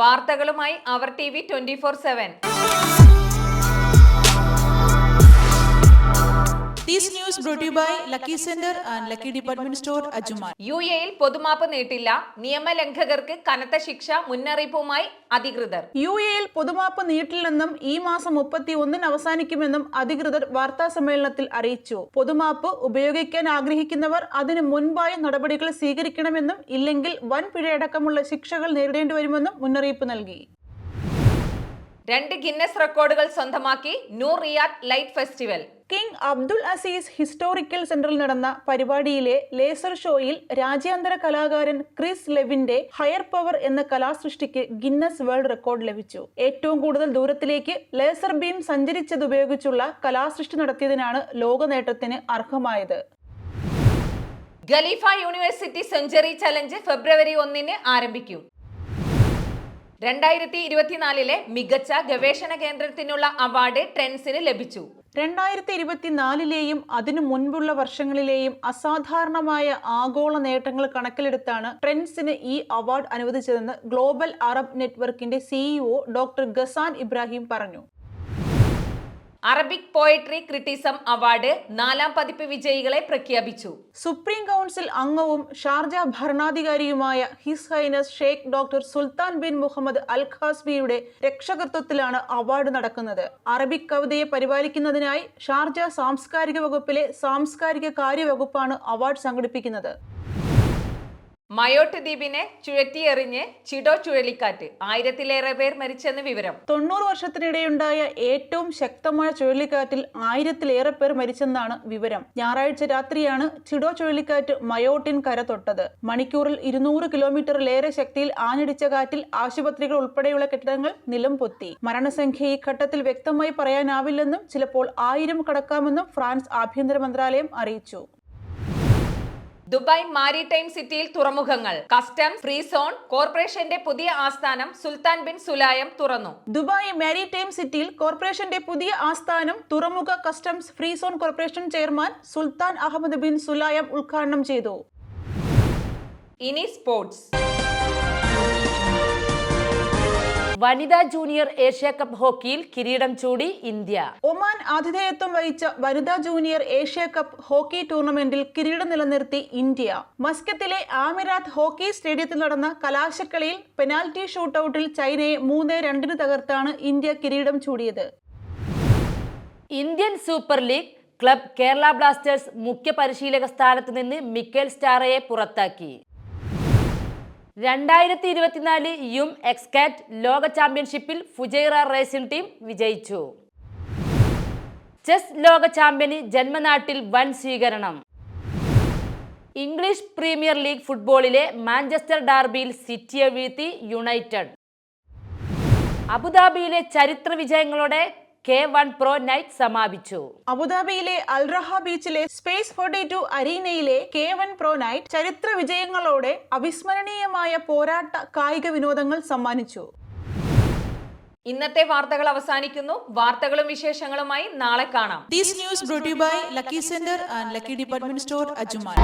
വാർത്തകളുമായി അവർ T V twenty four seven. Brought to you by Lucky Center and Lucky Department Store, Ajuman. U എയിൽ പൊതുമാപ്പ് നീട്ടില്ല. നിയമലംഘകർക്ക് കനത്ത ശിക്ഷ മുന്നറിയിപ്പുമായി അധികൃതർ. യു എയിൽ പൊതുമാപ്പ് നീട്ടില്ലെന്നും ഈ മാസം മുപ്പത്തി ഒന്നിന് അവസാനിക്കുമെന്നും അധികൃതർ വാർത്താ സമ്മേളനത്തിൽ അറിയിച്ചു. പൊതുമാപ്പ് ഉപയോഗിക്കാൻ ആഗ്രഹിക്കുന്നവർ അതിന് മുൻപായി നടപടികൾ സ്വീകരിക്കണമെന്നും ഇല്ലെങ്കിൽ വൻ പിഴയടക്കമുള്ള ശിക്ഷകൾ നേരിടേണ്ടി വരുമെന്നും മുന്നറിയിപ്പ് നൽകി. രണ്ട് ഗിന്നസ് റെക്കോർഡുകൾ സ്വന്തമാക്കി Noor Riyadh light festival King Abdul Aziz historical സെന്ററിൽ നടന്ന പരിപാടിയിലെ ലേസർ ഷോയിൽ രാജ്യാന്തര കലാകാരൻ ക്രിസ് ലെവിന്റെ ഹയർ പവർ എന്ന കലാസൃഷ്ടിക്ക് ഗിന്നസ് വേൾഡ് റെക്കോർഡ് ലഭിച്ചു. ഏറ്റവും കൂടുതൽ ദൂരത്തിലേക്ക് ലേസർ ബീം സഞ്ചരിച്ചതുപയോഗിച്ചുള്ള കലാസൃഷ്ടി നടത്തിയതിനാണ് ലോക നേട്ടത്തിന് അർഹമായത്. ഖലീഫ യൂണിവേഴ്സിറ്റി സെഞ്ചറി ചലഞ്ച് ഫെബ്രുവരി ഒന്നിന് ആരംഭിക്കും. രണ്ടായിരത്തി ഇരുപത്തിനാലിലെ മികച്ച ഗവേഷണ കേന്ദ്രത്തിനുള്ള അവാർഡ് ട്രെൻസിന് ലഭിച്ചു. രണ്ടായിരത്തി ഇരുപത്തിനാലിലെയും അതിനു മുൻപുള്ള വർഷങ്ങളിലെയും അസാധാരണമായ ആഗോള നേട്ടങ്ങൾ കണക്കിലെടുത്താണ് ട്രെൻഡ്സിന് ഈ അവാർഡ് അനുവദിച്ചതെന്ന് ഗ്ലോബൽ അറബ് നെറ്റ്വർക്കിന്റെ സിഇഒ ഡോക്ടർ ഗസാൻ ഇബ്രാഹിം പറഞ്ഞു. അറബിക് പോയട്രി ക്രിറ്റിസം അവാർഡ് നാലാം പതിപ്പ് വിജയികളെ പ്രഖ്യാപിച്ചു. സുപ്രീം കൗൺസിൽ അംഗവും Sharjah ഭരണാധികാരിയുമായ his highness Sheikh doctor Sultan bin Muhammad al ഖാസ്ബിയുടെ രക്ഷകർത്തത്തിലാണ് അവാർഡ് നടക്കുന്നത്. അറബിക് കവിതയെ പരിപാലിക്കുന്നതിനായി ഷാർജ സാംസ്കാരിക വകുപ്പിലെ സാംസ്കാരിക കാര്യവകുപ്പാണ് അവാർഡ് സംഘടിപ്പിക്കുന്നത്. മയോട്ട് ദ്വീപിനെ ചുഴറ്റിയെറിഞ്ഞ് ചിഡോ ചുഴലിക്കാറ്റ്. ആയിരത്തിലേറെ പേർ മരിച്ചെന്ന് വിവരം. തൊണ്ണൂറ് വർഷത്തിനിടെയുണ്ടായ ഏറ്റവും ശക്തമായ ചുഴലിക്കാറ്റിൽ ആയിരത്തിലേറെ പേർ മരിച്ചെന്നാണ് വിവരം. ഞായറാഴ്ച രാത്രിയാണ് ചിഡോ ചുഴലിക്കാറ്റ് മയോട്ടിൻ കര തൊട്ടത്. മണിക്കൂറിൽ ഇരുന്നൂറ് കിലോമീറ്ററിലേറെ ശക്തിയിൽ ആഞ്ഞടിച്ച കാറ്റിൽ ആശുപത്രികൾ ഉൾപ്പെടെയുള്ള കെട്ടിടങ്ങൾ നിലം പൊത്തി. മരണസംഖ്യ ഈ ഘട്ടത്തിൽ വ്യക്തമായി പറയാനാവില്ലെന്നും ചിലപ്പോൾ ആയിരം കടക്കാമെന്നും ഫ്രാൻസ് ആഭ്യന്തര മന്ത്രാലയം അറിയിച്ചു. ദുബായ് മാരിടൈം സിറ്റിയിൽ തുറമുഖങ്ങൾ. കസ്റ്റം ഫ്രീ സോൺ കോർപ്പറേഷന്റെ പുതിയ ആസ്ഥാനം സുൽത്താൻ ബിൻ സുലായം തുറന്നു. ദുബായ് മാരിടൈം സിറ്റിയിൽ കോർപ്പറേഷന്റെ പുതിയ ആസ്ഥാനം തുറമുഖ customs free zone corporation chairman Sultan Ahmed bin Sulayem ഉദ്ഘാടനം ചെയ്തു. ഇനി സ്പോർട്സ്. വനിതാ ജൂനിയർ ഏഷ്യ കപ്പ് ഹോക്കിയിൽ കിരീടം ചൂടി ഇന്ത്യ. ഒമാൻ ആതിഥേയത്വം വഹിച്ച വനിതാ ജൂനിയർ ഏഷ്യ കപ്പ് ഹോക്കി ടൂർണമെന്റിൽ കിരീടം നിലനിർത്തി ഇന്ത്യ. മസ്കത്തിലെ ആമിറാത്ത് ഹോക്കി സ്റ്റേഡിയത്തിൽ നടന്ന കലാശക്കളിയിൽ പെനാൽറ്റി ഷൂട്ടൌട്ടിൽ ചൈനയെ മൂന്ന് രണ്ടിന് തകർത്താണ് ഇന്ത്യ കിരീടം ചൂടിയത്. Indian super league club Kerala Blasters മുഖ്യ പരിശീലക സ്ഥാനത്ത് നിന്ന് മിക്കേൽ സ്റ്റാറയെ പുറത്താക്കി. രണ്ടായിരത്തി ഇരുപത്തിനാല് യും എക്സ്കാറ്റ് ലോക ചാമ്പ്യൻഷിപ്പിൽ ഫുജൈറ റേസിംഗ് ടീം വിജയിച്ചു. ചെസ് ലോക ചാമ്പ്യന് ജന്മനാട്ടിൽ വൻ സ്വീകരണം. ഇംഗ്ലീഷ് പ്രീമിയർ ലീഗ് ഫുട്ബോളിലെ മാഞ്ചസ്റ്റർ ഡാർബിയിൽ സിറ്റിയെ വീഴ്ത്തി യുണൈറ്റഡ്. അബുദാബിയിലെ ചരിത്ര വിജയങ്ങളോടെ കെ വൺ പ്രോ നൈറ്റ് സമാപിച്ചു. അബുദാബിയിലെ അൽറഹ ബീച്ചിലെ സ്പേസ് ഫോർട്ടി ടു അരീനയിലെ കെ വൺ പ്രോ നൈറ്റ് ചരിത്ര വിജയങ്ങളോടെ അവിസ്മരണീയമായ പോരാട്ട കായിക വിനോദങ്ങൾ സമ്മാനിച്ചു. ഇന്നത്തെ വാർത്തകൾ അവസാനിക്കുന്നു. വാർത്തകളും വിശേഷങ്ങളുമായി നാളെ കാണാം. This news brought to you by Lucky Center and Lucky Department Store, Ajuman.